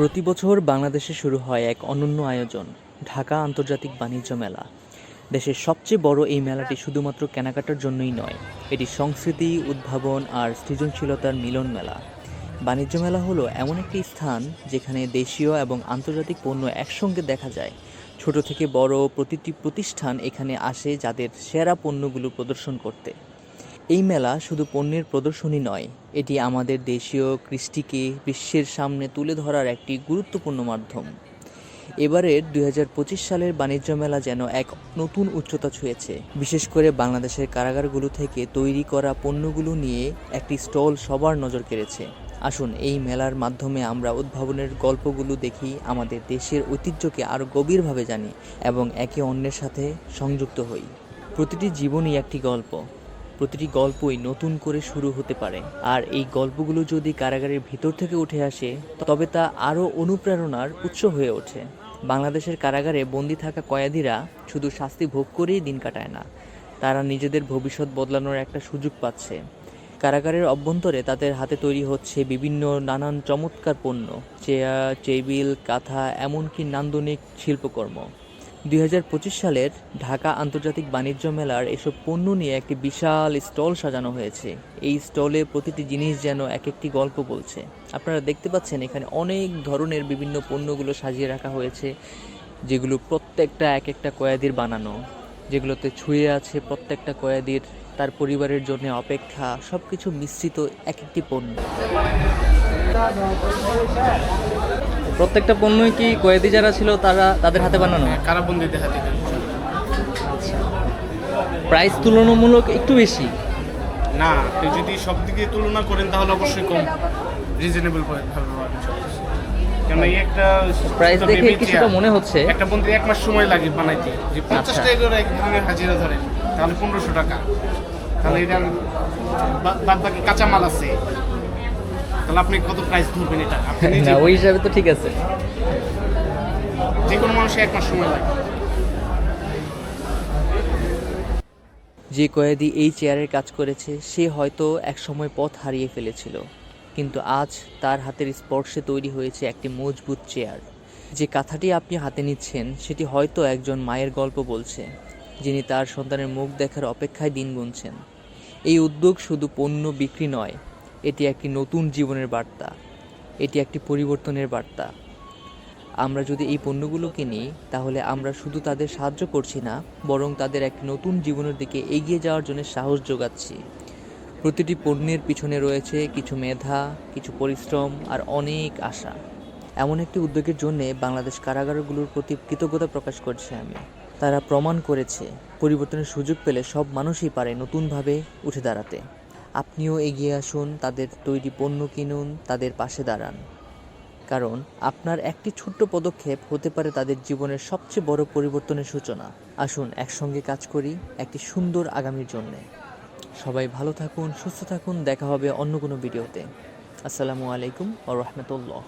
প্রতি বছর বাংলাদেশে শুরু হয় এক অনন্য আয়োজন, ঢাকা আন্তর্জাতিক বাণিজ্য মেলা। দেশের সবচেয়ে বড় এই মেলাটি শুধুমাত্র কেনাকাটার জন্যই নয়, এটি সংস্কৃতি, উদ্ভাবন আর সৃজনশীলতার মিলন মেলা। বাণিজ্য মেলা হলো এমন একটি স্থান যেখানে দেশীয় এবং আন্তর্জাতিক পণ্য একসঙ্গে দেখা যায়। ছোট থেকে বড় প্রতিটি প্রতিষ্ঠান এখানে আসে যাদের সেরা পণ্যগুলো প্রদর্শন করতে। এই মেলা শুধু পণ্যের প্রদর্শনী নয়, এটি আমাদের দেশীয় কৃষ্টিকে বিশ্বের সামনে তুলে ধরার একটি গুরুত্বপূর্ণ মাধ্যম। এবারের দু হাজার পঁচিশ সালের বাণিজ্য মেলা যেন এক নতুন উচ্চতা ছুঁয়েছে। বিশেষ করে বাংলাদেশের কারাগারগুলো থেকে তৈরি করা পণ্যগুলো নিয়ে একটি স্টল সবার নজর কেড়েছে। আসুন, এই মেলার মাধ্যমে আমরা উদ্ভাবনের গল্পগুলো দেখি, আমাদের দেশের ঐতিহ্যকে আরও গভীরভাবে জানি এবং একে অন্যের সাথে সংযুক্ত হই। প্রতিটি জীবনই একটি গল্প। প্রতিটি গল্পই নতুন করে শুরু হতে পারে। আর এই গল্পগুলো যদি কারাগারের ভিতর থেকে উঠে আসে, তবে তা আরও অনুপ্রেরণার উৎস হয়ে ওঠে। বাংলাদেশের কারাগারে বন্দি থাকা কয়েদিরা শুধু শাস্তি ভোগ করেই দিন কাটায় না, তারা নিজেদের ভবিষ্যৎ বদলানোর একটা সুযোগ পাচ্ছে। কারাগারের অভ্যন্তরে তাদের হাতে তৈরি হচ্ছে বিভিন্ন নানান চমৎকার পণ্য, চেয়ার, টেবিল, কাঁথা, এমনকি নান্দনিক শিল্পকর্ম। দুই হাজার পঁচিশ সালের ঢাকা আন্তর্জাতিক বাণিজ্য মেলার এসব পণ্য নিয়ে একটি বিশাল স্টল সাজানো হয়েছে। এই স্টলে প্রতিটি জিনিস যেন এক একটি গল্প বলছে। আপনারা দেখতে পাচ্ছেন এখানে অনেক ধরনের বিভিন্ন পণ্যগুলো সাজিয়ে রাখা হয়েছে, যেগুলো প্রত্যেকটা এক একটা কয়েদির বানানো, যেগুলোতে ছুঁয়ে আছে প্রত্যেকটা কয়েদির, তার পরিবারের জন্য অপেক্ষা সব কিছু মিশ্রিত এক একটি পণ্য। প্রত্যেকটা পণ্যই কি কয়েদি যারা ছিল তারা তাদের হাতে বানানো? কারাবন্দিতে হাতে প্রাইস তুলনামূলক একটু বেশি? না আপনি যদি সব দিকে তুলনা করেন তাহলে অবশ্যই কম রিজনেবল। কেন এই একটা প্রাইস দেখে কিছুটা মনে হচ্ছে। একটা বন্দি এক মাস সময় লাগে বানাইতে। যে পঞ্চাশ আচ্ছা। টাকা করে একদিনের হাজিরা ধরেন তাহলে পনেরোশো টাকা। তাহলে এটা বাদ বাকি কাঁচামাল আছে। তাহলে আপনি কত প্রাইস ধরবেন এটা? না ওই হিসাবে তো ঠিক আছে। যে কোনো মানুষের এক মাস সময় লাগে। যে কয়েদি এই চেয়ারের কাজ করেছে সে হয়তো একসময় পথ হারিয়ে ফেলেছিল। কিন্তু আজ তার হাতের স্পর্শে তৈরি হয়েছে একটি মজবুত চেয়ার যে কাঁথাটি আপনি হাতে নিচ্ছেন সেটি হয়তো একজন মায়ের গল্প বলছে যিনি তার সন্তানের মুখ দেখার অপেক্ষায় দিন গুনছেন। এই উদ্যোগ শুধু পণ্য বিক্রি নয় এটি একটি নতুন জীবনের বার্তা। এটি একটি পরিবর্তনের বার্তা। আমরা যদি এই পণ্যগুলো কিনি তাহলে আমরা শুধু তাদের সাহায্য করছি না, বরং তাদের একটি নতুন জীবনের দিকে এগিয়ে যাওয়ার জন্য সাহস যোগাচ্ছি। প্রতিটি পণ্যের পিছনে রয়েছে কিছু মেধা, কিছু পরিশ্রম আর অনেক আশা। এমন একটি উদ্যোগের জন্য বাংলাদেশ কারাগারগুলোর প্রতি কৃতজ্ঞতা প্রকাশ করছি আমি। তারা প্রমাণ করেছে, পরিবর্তনের সুযোগ পেলে সব মানুষই পারে নতুনভাবে উঠে দাঁড়াতে। আপনিও এগিয়ে আসুন, তাদের তৈরি পণ্য কিনুন, তাদের পাশে দাঁড়ান। কারণ আপনার একটি ছোট্ট পদক্ষেপ হতে পারে তাদের জীবনের সবচেয়ে বড় পরিবর্তনের সূচনা। আসুন, একসঙ্গে কাজ করি, একটি সুন্দর আগামীর জন্য। সবাই ভালো থাকুন, সুস্থ থাকুন, দেখা হবে অন্য কোনো ভিডিওতে। আসসালামু আলাইকুম ও রহমতুল্লাহ।